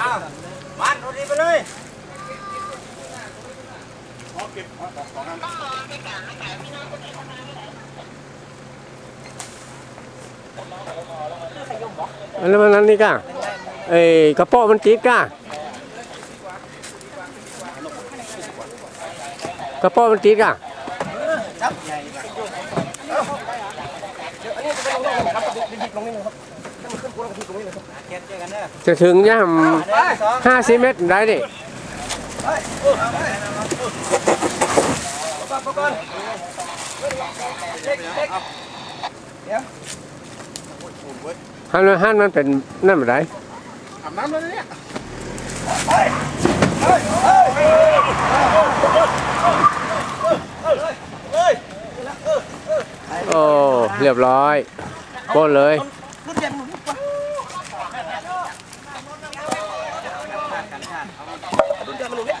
อ้าวมันรถดีไปเลยแล้วมันนั้นนี่ก้าเอ้ยกระป๋ามันติดก้ากระป๋ามันติดก้าจับอันนี้จะเป็นลงลงนิดนึงครับดิบลงนิดนึงครับ จอกันเด้อจะถึงย่ไปสองำห้าสิบเมตรได้ดิปั๊บก่อนเช็คเช็คหันมันหันมันเป็นนั่นแบบไรอาบน้ำแล้วเนี่ยโอ้ เรียบร้อยโป้นเลย รุ่นเย็นหนุนกว่ารุ่นเย็นมันหนุนเนี่ย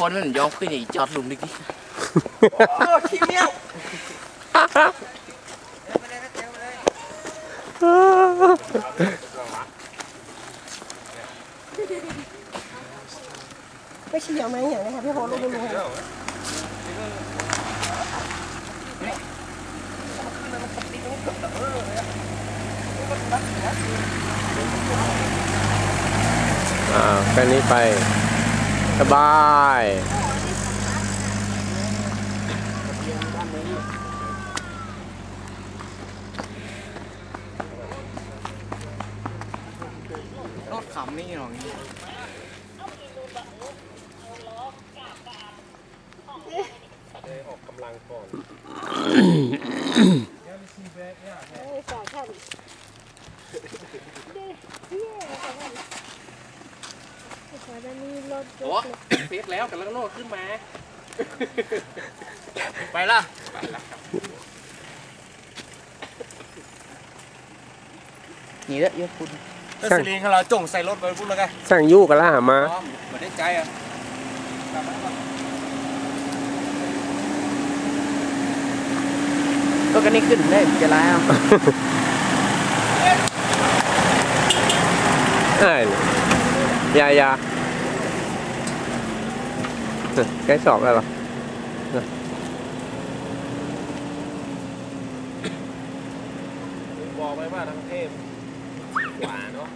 มต่อนั่นี่แล้อยากตัวนะน้ำมันมันยอมขึ้นอีกจอดลุมดิกี้เออขี้เมี้ยวไม่เฉียวไหมอย่างนี้ค่ะพี่พอลูกลุงอ่าแค่นี้ไป สบายรถขำนี่หรอสอกกำลังท่าน โอ้เฟียกแล้วกันแล้วก็โลดขึ้นมา ไปละนี่แหละเยอะคุณแล้วสลิงของเราจงใส่รถไปพูดแล้วกันสั่งยู่กันล่ะมาอ๋อเหมือนได้ใจอะก็กันนี่ขึ้นได้จะแล้วเอ้ย อยาอยาเอ้ยใกล้สอบแล้วเหรอบอกไว้ว่าทั้งเทพหวานเนาะ